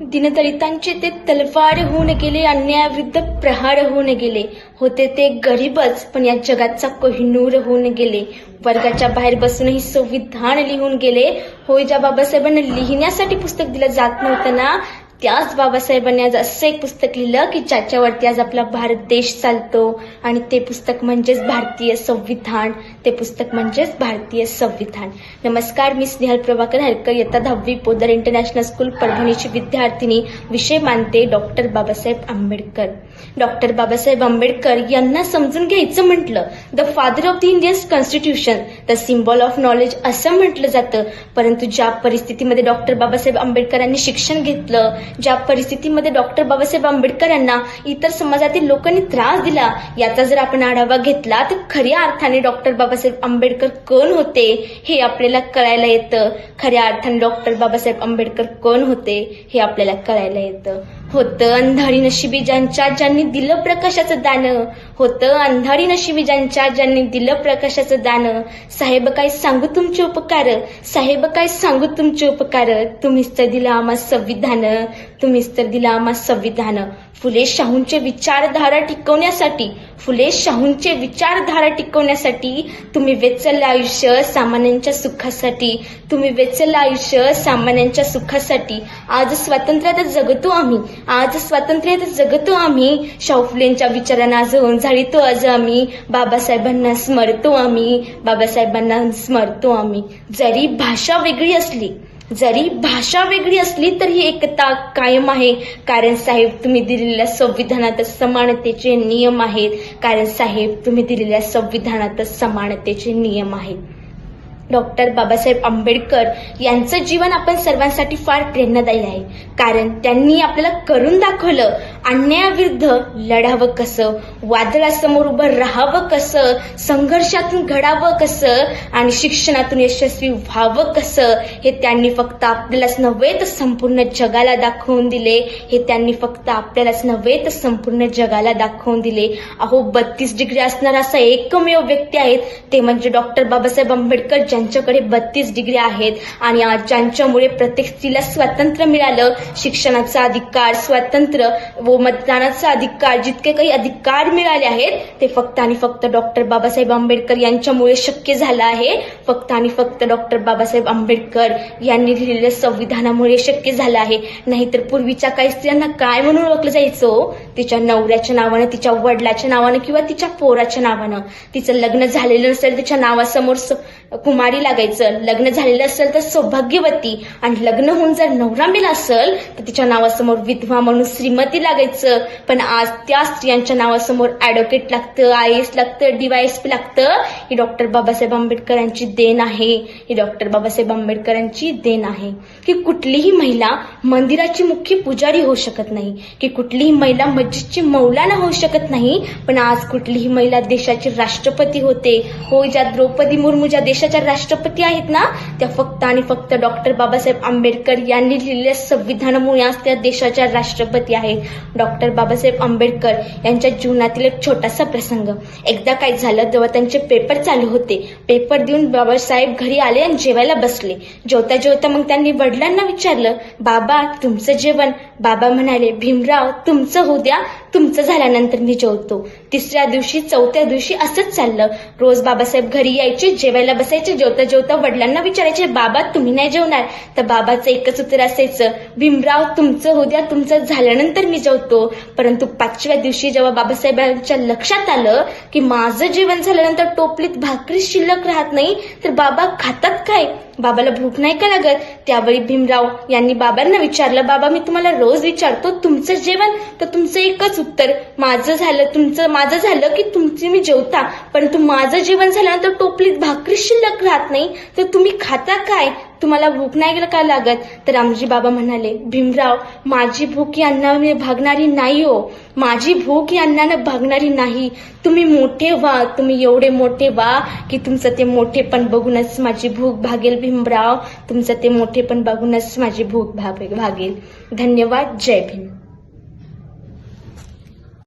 दिनदलितांचे ते तलवार होऊन गेले अन्यायाविरुद्ध प्रहार होऊन गेले. होते ते गरीबच पण या जगाचा कोहिनूर होऊन गेले. वर्गाच्या बाहेर बसूनही संविधान लिहून गेले. होय ज्या बाबासाहेबांना लिहिण्यासाठी पुस्तक दिलं जात नव्हतं ना त्याच बाबासाहेबांनी आज असं एक पुस्तक लिहिलं की ज्याच्यावरती आज आपला भारत देश चालतो. आणि ते पुस्तक म्हणजेच भारतीय संविधान. ते पुस्तक म्हणजेच भारतीय संविधान. नमस्कार मी स्नेहल प्रभाकर हरकर इयत्ता दहावी पोदर इंटरनॅशनल स्कूल परभणीची विद्यार्थिनी विषय मानते डॉक्टर बाबासाहेब आंबेडकर. डॉक्टर बाबासाहेब आंबेडकर यांना समजून घ्यायचं म्हटलं the father of the Indian constitution the symbol of knowledge असं म्हटलं जातं. परंतु ज्या परिस्थितीमध्ये डॉक्टर बाबासाहेब आंबेडकरांनी शिक्षण घेतलं ज्या परिस्थितीमध्ये डॉक्टर बाबासाहेब आंबेडकरांना इतर समाजातील लोकांनी त्रास दिला याचा जर आपण आढावा घेतला तर खऱ्या अर्थाने डॉक्टर बाबा बाबासाहेब आंबेडकर कोण होते हे आपल्याला कळायला येतं. खऱ्या अर्थाने डॉक्टर बाबासाहेब आंबेडकर कोण होते हे आपल्याला कळायला येतं. होतं अंधारी नशिबी ज्यांच्या ज्यांनी दिलं प्रकाशाचं दानं. होतं अंधारी नशिबी ज्यांच्या ज्यांनी दिलं प्रकाशाचं दानं. साहेब काय सांगू तुमचे उपकार? साहेब काय सांगू तुमचे उपकार? तुम्हीच तर दिलं आम्हा संविधान. तुम्हीच तर दिलं आम्हा संविधान. फुले शाहूंचे विचारधारा टिकवण्यासाठी फुले शाहूंचे विचारधारा टिकवण्यासाठी तुम्ही वेचलं आयुष्य सामान्यांच्या सुखासाठी. तुम्ही वेचलं आयुष्य सामान्यांच्या सुखासाठी. आज स्वातंत्र्यात जगतो आम्ही. आज स्वातंत्र्यात जगतो आम्ही. शाहफुलेंच्या विचारांना जळून झाडीतो आज आम्ही. बाबासाहेबांना स्मरतो आम्ही. बाबासाहेबांना स्मरतो आम्ही. जरी भाषा वेगळी असली जरी भाषा वेगळी असली तरी एकता कायम आहे. कारण साहेब तुम्ही दिलेल्या संविधानात समानतेचे नियम आहेत. कारण साहेब तुम्ही दिलेल्या संविधानात समानतेचे नियम आहेत. डॉक्टर बाबासाहेब आंबेडकर यांचं जीवन आपण सर्वांसाठी फार प्रेरणादायी आहे. कारण त्यांनी आपल्याला करून दाखवलं अन्यायाविरुद्ध लढावं कसं वादळासमोर उभं राहावं कसं संघर्षातून घडावं कसं आणि शिक्षणातून यशस्वी व्हावं कसं हे त्यांनी फक्त आपल्यालाच नव्हे तर संपूर्ण जगाला दाखवून दिले. हे त्यांनी फक्त आपल्यालाच नव्हे तर संपूर्ण जगाला दाखवून दिले. अहो बत्तीस डिग्री असणारा असा एकमेव व्यक्ती आहेत ते म्हणजे डॉक्टर बाबासाहेब आंबेडकर ज्यांच्याकडे बत्तीस डिग्री आहेत आणि आज ज्यांच्यामुळे प्रत्येक स्त्रीला स्वातंत्र्य मिळालं शिक्षणाचा अधिकार स्वातंत्र्य व मतदानाचा अधिकार जितके काही अधिकार मिळाले आहेत ते फक्त आणि फक्त डॉक्टर बाबासाहेब आंबेडकर यांच्यामुळे शक्य झालं आहे. फक्त आणि फक्त डॉक्टर बाबासाहेब आंबेडकर यांनी लिहिलेल्या संविधानामुळे शक्य झालं आहे. नाहीतर पूर्वीच्या काही स्त्रियांना काय म्हणून ओळखलं जायचं? तिच्या नवऱ्याच्या नावानं तिच्या वडिलाच्या नावानं किंवा तिच्या पोराच्या नावानं. तिचं लग्न झालेलं नसेल तिच्या नावासमोर स- कुमारी लागायचं. लग्न झालेलं असेल तर सौभाग्यवती. आणि लग्न होऊन जर नवरा मिला असेल तर तिच्या नावासमोर विधवा म्हणून श्रीमती लागायचं. पण आज त्या स्त्रियांच्या नावासमोर ऍडव्होकेट लागतं आय एस लागतं डीवायएसपी लागतं. ही डॉक्टर बाबासाहेब आंबेडकरांची देण आहे. ही डॉक्टर बाबासाहेब आंबेडकरांची देण आहे. की कुठलीही महिला मंदिराची मुख्य पुजारी होऊ शकत नाही. की कुठलीही महिला मस्जिदची मौलाना होऊ शकत नाही. पण आज कुठलीही महिला देशाची राष्ट्रपती होते. हो ज्या द्रौपदी मुर्मू ज्या देश देशाच्या राष्ट्रपती आहेत ना त्या फक्त आणि फक्त डॉक्टर बाबासाहेब आंबेडकर यांनी लिहिलेल्या संविधानामुळे आज त्या देशाच्या राष्ट्रपती आहेत डॉक्टर बाबासाहेब आंबेडकर यांच्या जीवनातील एक छोटासा प्रसंग. एकदा काय झालं तेव्हा त्यांचे पेपर चालू होते. पेपर देऊन बाबासाहेब घरी आले आणि जेवायला बसले. जेवता जेवता मग त्यांनी वडिलांना विचारलं बाबा तुमचं जेवण? बाबा म्हणाले भीमराव तुमचं होऊ द्या. तुमचं झाल्यानंतर मी जेवतो. तिसऱ्या दिवशी चौथ्या दिवशी असंच चाललं. रोज बाबासाहेब घरी यायचे जेवायला बसायचे जेवता जेवता वडिलांना विचारायचे बाबा तुम्ही नाही जेवणार. तर बाबाचं एकच उत्तर असायचं भीमराव तुमचं उद्या द्या तुमचं झाल्यानंतर मी जेवतो. परंतु पाचव्या दिवशी जेव्हा बाबासाहेबांच्या लक्षात आलं की माझं जेवण झाल्यानंतर टोपलीत भाकरी शिल्लक राहत नाही तर बाबा खातात काय? बाबाला भूक नाही का लागत? त्यावेळी भीमराव यांनी बाबांना विचारलं बाबा मी तुम्हाला रोज विचारतो तुमचं जेवण? तर तुमचं एकच उत्तर माझं झालं तुमचं माझं झालं की तुमची मी जेवता. परंतु माझं जेवण झाल्यानंतर टोपलीत भाकरी शिल्लक राहत नाही. तर तुम्ही खाता काय? तुम्हाला भूक नाही का लागत? तर रामजी बाबा म्हणाले भीमराव माझी भूक ही अन्नाने भागणारी नाही हो. माझी भूक ही अन्नानं भागणारी नाही. तुम्ही मोठे व्हा. तुम्ही एवढे मोठे व्हा की तुमचं ते मोठेपण बघूनच माझी भूक भागेल भीमराव. तुमचं ते मोठेपण बघूनच माझी भूक भागेल. धन्यवाद. जय भीम.